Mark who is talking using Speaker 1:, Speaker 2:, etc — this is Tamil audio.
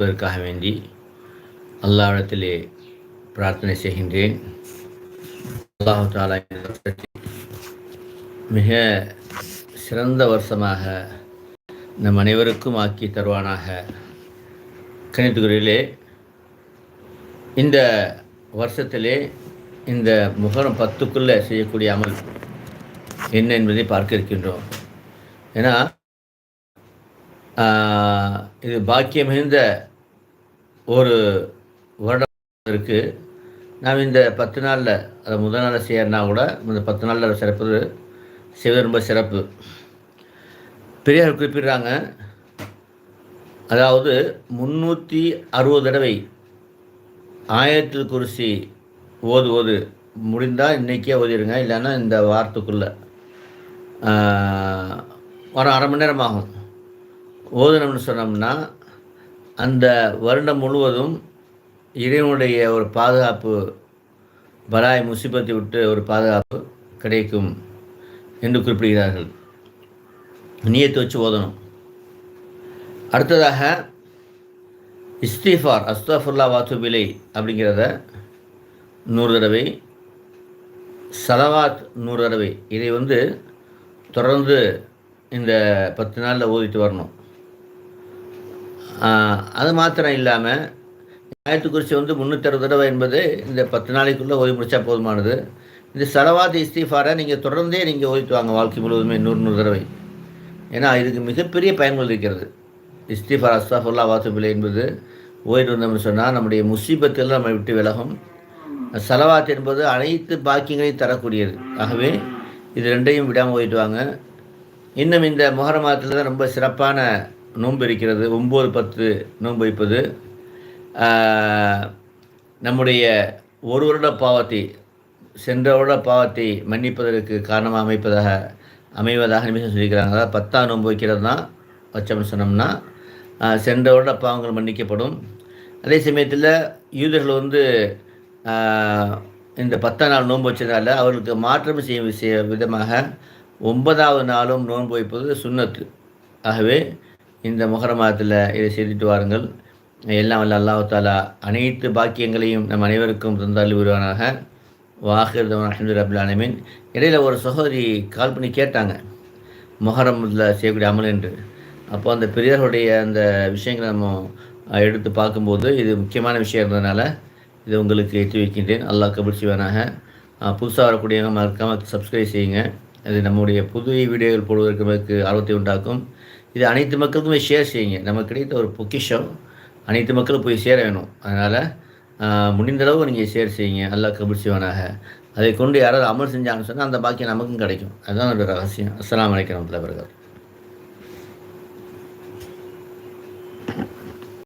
Speaker 1: அதற்காக வேண்டி அல்லாவிடத்திலே பிரார்த்தனை செய்கின்றேன். அல்லாஹு தாலா மிக சிறந்த வருஷமாக நம் அனைவருக்கும் ஆக்கி தருவானாக. கணித்துக்குறையிலே இந்த வருஷத்திலே இந்த முகரம் பத்துக்குள்ளே செய்யக்கூடிய அமல் என்ன என்பதை பார்க்க இருக்கின்றோம். ஏன்னா ஆஹ், இது பாக்கியம் மிகுந்த ஒரு வருடம் இருக்குது நாம் இந்த பத்து நாளில் அதை முதல் நாளில் செய்யறனா கூட இந்த பத்து நாளில் சிறப்பு செய்வது ரொம்ப சிறப்பு. பெரியார் குறிப்பிடுறாங்க அதாவது முந்நூற்றி அறுபது தடவை ஆயிரத்தில் குறிசி ஓது ஓது முடிந்தால் இன்றைக்கே ஓதிடுங்க இல்லைன்னா இந்த வாரத்துக்குள்ளே ஒரு அரை மணி நேரம் ஆகும். ஓதுனோம்னு சொன்னோம்னா அந்த வருடம் முழுவதும் இறைவனுடைய ஒரு பாதுகாப்பு பலாய் முசிபத்தை விட்டு ஒரு பாதுகாப்பு கிடைக்கும் என்று குறிப்பிடுகிறார்கள். நீயத்தை வச்சு ஓதணும். அடுத்ததாக இஸ்திஃபார் அஸ்தாஃபுல்லா வாத்துபிலை அப்படிங்கிறத நூறு தடவை சலவாத் நூறு தடவை இதை வந்து தொடர்ந்து இந்த பத்து நாளில் ஓதிட்டு வரணும். அது மாத்திரம் இல்லாமல் ஞாயிற்றுக்குறிச்சி குறிச்சி வந்து முந்நூற்றறுபது தடவை என்பது இந்த பத்து நாளைக்குள்ளே ஓய்வு முடித்தா போதுமானது. இந்த சலவாத் இஸ்தீஃபாரை நீங்கள் தொடர்ந்தே நீங்கள் ஓய்த்து வாங்க வாழ்க்கை முழுவதுமே நூறு நூறு தடவை. ஏன்னா இதுக்கு மிகப்பெரிய பயன்கள் இருக்கிறது. இஸ்தீஃபார் அஸ்தாஃபுல்லா வாசுபில்லை என்பது ஓய்ட்டு வந்தோம்னு சொன்னால் நம்முடைய முசீபத்தில் நம்ம விட்டு விலகும். சலவாத் என்பது அனைத்து பாக்கியங்களையும் தரக்கூடியது. ஆகவே இது ரெண்டையும் விடாமல் போயிட்டு வாங்க. இன்னும் இந்த முகர மாதத்தில் தான் ரொம்ப சிறப்பான நோன்பு இருக்கிறது ஒம்பது பத்து நோன்பு வைப்பது நம்முடைய ஒரு வருட பாவத்தை சென்ற வருட பாவத்தை மன்னிப்பதற்கு காரணமாக அமைப்பதாக அமைவதாக நிமிஷம் சொல்லியிருக்கிறாங்க அதாவது பத்தாம் நோன்பு வைக்கிறது தான் வச்சோம்னு சொன்னோம்னா சென்ற வருட பாவங்கள் மன்னிக்கப்படும். அதே சமயத்தில் யூதர்கள் வந்து இந்த பத்தாம் நாள் நோன்பு வச்சதால் அவர்களுக்கு மாற்றம் செய்யும் விஷய விதமாக ஒன்பதாவது நாளும் நோன்பு வைப்பது சுண்ணத்து. ஆகவே இந்த முகர மாதத்தில் இதை செய்துட்டு வாருங்கள். எல்லாம் வல்ல அல்லாஹு தாலா அனைத்து பாக்கியங்களையும் நம் அனைவருக்கும் தந்தால் உருவானாக வாஹிர்தவன் அஹமது ரபுல் ஆலமீன். இடையில் ஒரு சகோதரி கால் பண்ணி கேட்டாங்க. முஹரமில் செய்யக்கூடிய அமல் என்று. அப்போ அந்த பெரியார்களுடைய அந்த விஷயங்களை நம்ம எடுத்து பார்க்கும்போது இது முக்கியமான விஷயம் இருந்ததுனால இது உங்களுக்கு எத்தி வைக்கின்றேன். அல்லாஹ் கபுல் செய்வானாக. புதுசாக வரக்கூடியவங்க மறக்காமல் சப்ஸ்கிரைப் செய்யுங்க. அது நம்முடைய புது வீடியோகள் போடுவதற்கு ஆர்வத்தை உண்டாக்கும். இது அனைத்து மக்களுக்குமே ஷேர் செய்யுங்க. நமக்கு கிடைத்த ஒரு பொக்கிஷம். அனைத்து மக்களும் போய் சேர வேணும். அதனால் முடிந்தளவு நீங்கள் ஷேர் செய்யுங்க. நல்லா கபூர் செய்வானாக. அதை கொண்டு யாராவது அமல் செஞ்சாங்கன்னு சொன்னால் அந்த பாக்கியம் நமக்கும் கிடைக்கும். அதுதான் ஒரு ரகசியம். அஸ்லாம் அலைக்கும் வரமத்துல்லாஹி